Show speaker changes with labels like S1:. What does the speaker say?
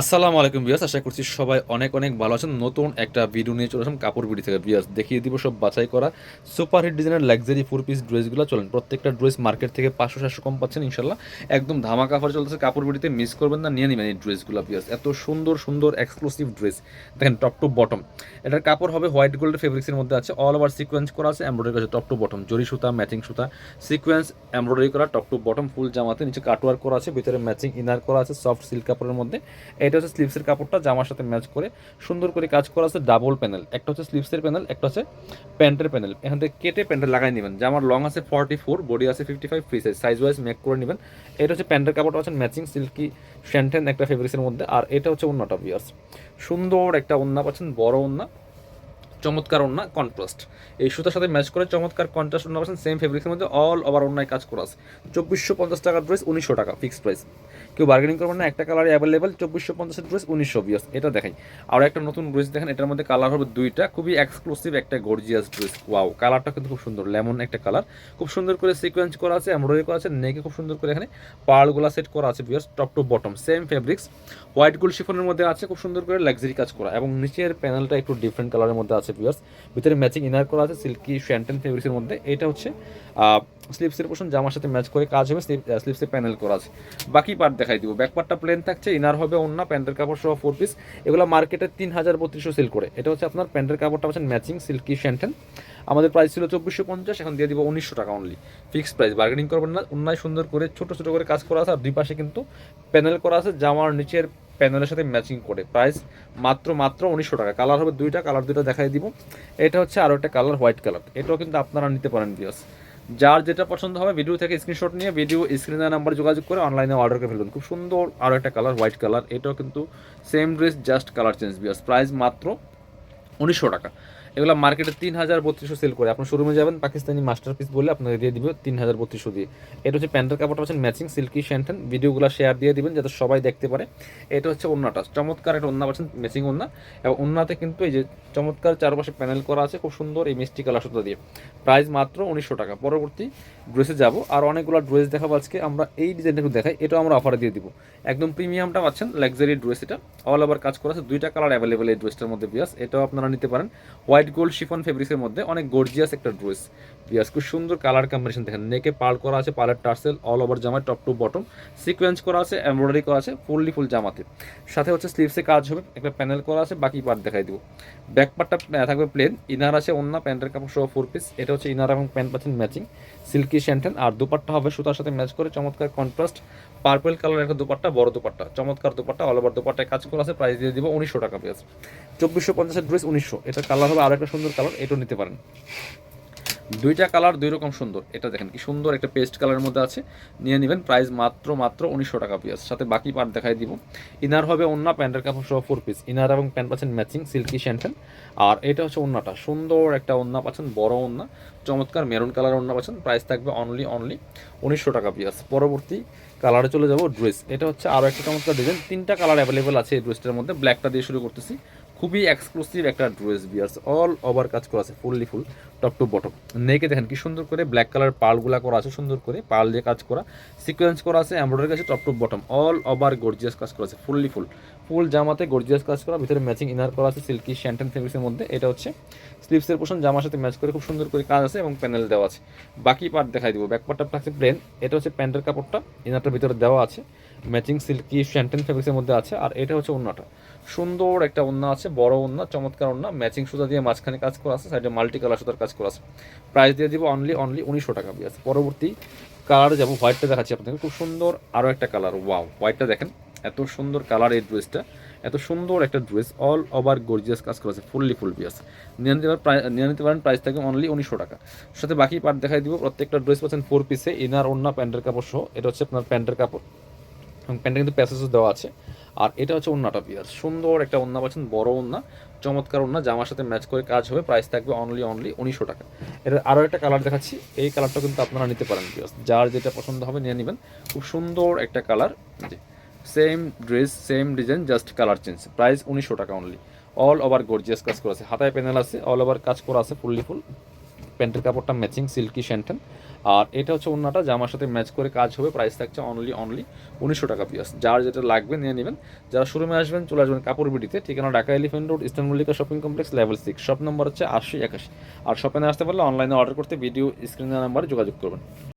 S1: আসসালামু আলাইকুম বিয়াস আশা করছি সবাই অনেক অনেক ভালো আছেন। নতুন একটা ভিডিও নিয়ে চলে কাপড় বিড়ি থেকে। বিয়াস দেখিয়ে দিব সব বাছাই করা সুপার হিট ডিজাইনের লাক্সারি ফোর পিস ড্রেসগুলো চলেন, প্রত্যেকটা ড্রেস মার্কেট থেকে পাঁচশো, সাতশো কম পাচ্ছেন ইনশাল্লাহ। একদম ধামা কাপড় চলতেছে কাপড় বিড়িতে মিস করবেন না, নিয়ে নেবেন এই ড্রেসগুলো বিয়াস এত সুন্দর সুন্দর এক্সক্লুসিভ ড্রেস দেখেন টপ টু বটম এটার কাপড় হবে হোয়াইট গোল্ড ফেব্রিক্সের মধ্যে আছে। অল ওভার সিকোয়েন্স করা আছে এমব্রয়ডারি আছে টপ টু বটম জরি সুতা ম্যাচিং সুতা সিকোয়েন্স এমব্রয়ডারি করা টপ টু বটম ফুল জামাতে। নিচে কাটওয়ার করা আছে, ভিতরে ম্যাচিং ইনার করা আছে সফট সিল্ক কাপড়ের মধ্যে। এটা হচ্ছে স্লিভসের কাপড়টা, জামার সাথে ম্যাচ করে সুন্দর করে কাজ করা আছে ডাবল প্যানেল একটা হচ্ছে স্লিভসের প্যানেল একটা হচ্ছে প্যান্টের প্যানেল এখান থেকে কেটে প্যান্টে লাগাই নেবেন। জামার লং আছে ফর্টি ফোর বডি আছে fifty five free size size wise make করে নেবেন। এটা হচ্ছে প্যান্টের কাপড়টা আছে ম্যাচিং সিল্কি শ্যান্টেন একটা ফেব্রিক্সের মধ্যে। আর এটা হচ্ছে অন্যটা বিয়ার্স সুন্দর একটা ওন্না পাচ্ছেন, বড় ওন্না চমৎকার ওন্না কন্ট্রাস্ট এই সুতার সাথে ম্যাচ করে চমৎকার কন্ট্রাস্ট ওন্না পাচ্ছেন সেম ফেব্রিক্সের মধ্যে অল ওভার অন্যায় কাজ করা আছে। চব্বিশশো পঞ্চাশ টাকার ড্রেস উনিশশো টাকা ফিক্সড প্রাইস কেউ বার্গেনিং করবেন না, একটা কালার অ্যাভেলেবেল চব্বিশশো পঞ্চাশের ড্রেস উনিশশো বিয়াস। এটা দেখাই। আর একটা নতুন ড্রেস দেখেন, এটার মধ্যে কালার হবে দুইটা, খুবই এক্সক্লুসিভ একটা গর্জিয়াস ড্রেস ওয়াও কালারটা কিন্তু খুব সুন্দর লেমন একটা কালার খুব সুন্দর করে সিকোয়েন্স করা আছে এমব্রয়ডারি করা আছে নেকে খুব সুন্দর করে এখানে পার্লগুলা সেট করা আছে বিয়াস top to bottom same fabrics white gold শিফনের মধ্যে আছে, খুব সুন্দর করে লাক্সারি কাজ করা। এবং নিচের প্যানেলটা একটু ডিফারেন্ট কালারের মধ্যে আছে বিয়ার্স ভিতরে ম্যাচিং ইনার করা আছে সিল্কি শ্যান্টেন ফেব্রিক্সের মধ্যে। এটা হচ্ছে স্লিপসের পোর্শন জামার সাথে ম্যাচ করে কাজ হবে স্লিপসের প্যানেল করা আছে। বাকি পার্ট দেখাই দিব। ব্যাক পার্টটা প্লেন থাকছে ইনার হবে অন্য, প্যান্টের কাপড় সহ ফোর পিস এগুলো মার্কেটে তিন হাজার বত্রিশশো সেল করে। এটা হচ্ছে আপনার প্যান্টের কাপড়টা পাচ্ছেন ম্যাচিং সিল্কি শ্যান্টেন আমাদের প্রাইস ছিল চব্বিশশো পঞ্চাশ, এখন দিয়ে দিব উনিশশো টাকা অনলি ফিক্সড প্রাইস বার্গেনিং করবেন না, অন্যায় সুন্দর করে ছোটো ছোটো করে কাজ করা আছে, আর দুই পাশে কিন্তু প্যানেল করা আছে জামার নিচের প্যানেলের সাথে ম্যাচিং করে। প্রাইস মাত্র মাত্র উনিশশো টাকা কালার হবে দুইটা কালার দুইটা দেখাই দিব। এটা হচ্ছে আরও একটা কালার হোয়াইট কালার এটাও কিন্তু আপনারা নিতে পারেন বিয়স যার যেটা পছন্দ হবে ভিডিও থেকে স্ক্রিনশট নিয়ে ভিডিও স্ক্রিনে নাম্বার যোগাযোগ করে অনলাইনে অর্ডার করে ফেলবেন। খুব সুন্দর আরও একটা কালার হোয়াইট কালার এটাও কিন্তু same dress just colour change বিয়াস প্রাইস মাত্র উনিশশো টাকা। এগুলো মার্কেটে তিন হাজার বত্রিশশো সেল করে। আপনার শোরুমে যাবেন, পাকিস্তানি মাস্টার পিস বলে আপনাকে দিয়ে দিবে তিন হাজার বত্রিশশো দিয়ে। এটা হচ্ছে প্যান্টের কাপড়টা হচ্ছে ম্যাচিং সিল্কি শ্যান্টেন ভিডিওগুলো শেয়ার দিয়ে দিবেন যাতে সবাই দেখতে পারে। এটা হচ্ছে অন্যটা চমৎকার একটা অন্য পাচ্ছেন ম্যাচিং অন্য এবং অন্যতে কিন্তু এই যে চমৎকার চারপাশে প্যানেল করা আছে, খুব সুন্দর এই মিষ্টি কালার সুতা দিয়ে। প্রাইস মাত্র উনিশশো টাকা। পরবর্তী ড্রেসে যাব। আর অনেকগুলো ড্রেস দেখাবো আজকে। আমরা এই ডিজাইনটা একটু দেখাই, এটাও আমরা অফারে দিয়ে দিব। একদম প্রিমিয়ামটা পাচ্ছেন লাক্সারি ড্রেস এটা। অল ওভার কাজ করা আছে। দুইটা কালার অ্যাভেলেবেল এই ড্রেসটার মধ্যে বিয়াস এটাও আপনারা নিতে পারেন। হোয়াইট গোল্ড শিফন ফেব্রিক্সের মধ্যে অনেক গর্জিয়াস একটা ড্রেস। বিয়াস খুব সুন্দর কালার কম্বিনেশন দেখেন। নেকে পাল করা আছে পালের টার্সেল অল ওভার জামায় টপ টু বটম সিকোয়েন্স করা আছে এমব্রয়ডারি করা আছে ফুললি ফুল জামাতে। সাথে হচ্ছে স্লিভসে কাজ হবে, একটা প্যানেল করা আছে, বাকি পার্ট দেখাই দিব। ব্যাক পার্টটা থাকবে প্লেন ইনার আছে অন্য প্যান্টের কাপড় সহ ফোর পিস এটা হচ্ছে ইনার এবং প্যান্ট পাচ্ছেন ম্যাচিং সিল্কি শ্যান্টেন আর দুপাট্টা হবে সুতার সাথে ম্যাচ করে, চমৎকার কন্ট্রাস্ট পার্পল কালার একটা দুপাট্টা, বড় দুপাট্টা। চমৎকার দুপাট্টা অল ওভার দুপাট্টায় কাজ করা আছে প্রাইস দিয়ে দিব উনিশশো টাকা পেয়েছে চব্বিশশো পঞ্চাশের ড্রেস উনিশশো। এটা কালার হবে আরও একটা সুন্দর কালার, এটাও নিতে পারেন। দুইটা কালার দুই রকম সুন্দর। এটা দেখেন কি সুন্দর একটা পেস্ট কালারের মধ্যে আছে। নিয়ে নেবেন প্রাইস মাত্র মাত্র উনিশশো টাকা পিস সাথে বাকি পার্ট দেখাই দিব। ইনার হবে অন্য প্যান্টের কাপড় সহ ফোর পিস ইনার এবং প্যান্ট পাচ্ছেন ম্যাচিং সিল্কি শ্যান্টেন আর এটা হচ্ছে অন্যটা সুন্দর একটা ওন্না পাচ্ছেন, বড় ওন্না চমৎকার মেরুন কালার ওন্না পাচ্ছেন। প্রাইস থাকবে অনলি অনলি উনিশশো টাকা পিস পরবর্তী কালারে চলে যাব ড্রেস এটা হচ্ছে আরও একটা চমৎকার ডিজাইন তিনটা কালার অ্যাভেলেবেল আছে এই ড্রেসটার মধ্যে। ব্ল্যাকটা দিয়ে শুরু করতেছি। খুবই এক্সক্লুসিভ একটা ড্রেস বিয়ার্স অল ওভার কাজ করা আছে fully full top to bottom নেকে দেখেন কি সুন্দর করে ব্ল্যাক কালার পালগুলা করা আছে, সুন্দর করে পাল দিয়ে কাজ করা। সিকোয়েন্স করা আছে এমব্রয়ডারি কাছে top to bottom all over gorgeous কাজ করা আছে ফুললি ফুল ফুল জামাতে গর্জিয়াস কাজ করা, ভিতরে ম্যাচিং ইনার করা আছে সিল্কি শ্যান্টেন ফেব্রিক্সের মধ্যে। এটা হচ্ছে স্লিপসের পোর্শন জামার সাথে ম্যাচ করে খুব সুন্দর করে কাজ আছে এবং প্যানেল দেওয়া আছে। বাকি পার্ট দেখাই দিব ব্যাক পার্টটা থাকছে প্লেন এটা হচ্ছে প্যান্টের কাপড়টা ইনারটার ভিতরে দেওয়া আছে। ম্যাচিং সিল্কি শ্যান্টেন ফেব্রিক্সের মধ্যে আছে, আর এটা হচ্ছে অন্যটা সুন্দর একটা ওন্না আছে, বড় ওন্না চমৎকার ওন্না ম্যাচিং সুতা দিয়ে মাঝখানে কাজ করা আছে সাইডে মাল্টি কালার সুতার কাজ করা আছে। প্রাইস দিয়ে দিব অনলি অনলি উনিশশো টাকা বিয়াস। পরবর্তী কালারে যাব হোয়াইটটা দেখাচ্ছি আপনাকে খুব সুন্দর আরও একটা কালার ওয়াও হোয়াইটটা দেখেন। এত সুন্দর কালার এই ড্রেসটা এত সুন্দর একটা ড্রেস অল ওভার গর্জিয়াস কাজ করা আছে ফুললি ফুল বিয়াস। নিয়ে নিতে পারেন নিয়ে নিতে পারেন প্রাইস থাকে অনলি উনিশশো টাকা। সাথে বাকি পার্ট দেখাই দিব, প্রত্যেকটা ড্রেস পাচ্ছেন ফোর পিসে ইনার ওন্না প্যান্টের কাপড় সহ। এটা হচ্ছে আপনার প্যান্টের কাপড়। এবং প্যান্টে কিন্তু প্যাসেজও দেওয়া আছে। আর এটা হচ্ছে ওন্নাটা পিয়ার সুন্দর একটা ওন্না পাচ্ছেন, বড় ওন্না চমৎকার ওন্না জামার সাথে ম্যাচ করে কাজ হবে প্রাইস থাকবে অনলি অনলি উনিশশো টাকা। এর আরও একটা কালার দেখাচ্ছি, এই কালারটা কিন্তু আপনারা নিতে পারেন পিয়াস যার যেটা পছন্দ হবে নিয়ে নেবেন। খুব সুন্দর একটা কালার জি। Same dress same design just colour change price উনিশশো টাকা অনলি অল ওভার গর্জিয়াস কাজ করা আছে। হাতায় প্যানেল আছে অল ওভার কাজ করা আছে ফুললি ফুল প্যান্টের কাপড়টা ম্যাচিং সিল্কি শ্যান্টেন আর এটা হচ্ছে অন্যটা জামার সাথে ম্যাচ করে কাজ হবে প্রাইস থাকছে অনলি অনলি উনিশশো টাকা পিয়াস যার যেটা লাগবে নিয়ে নেবেন। যারা শোরুমে আসবেন, চলে আসবেন কাপড় বিডিতে, ঠিকানা Dhaka elephant road eastern Mallika shopping complex level six shop number হচ্ছে আশি একাশি। আর শপে আসতে পারলে অনলাইনে অর্ডার করতে ভিডিও স্ক্রিনের নাম্বারে যোগাযোগ করবেন।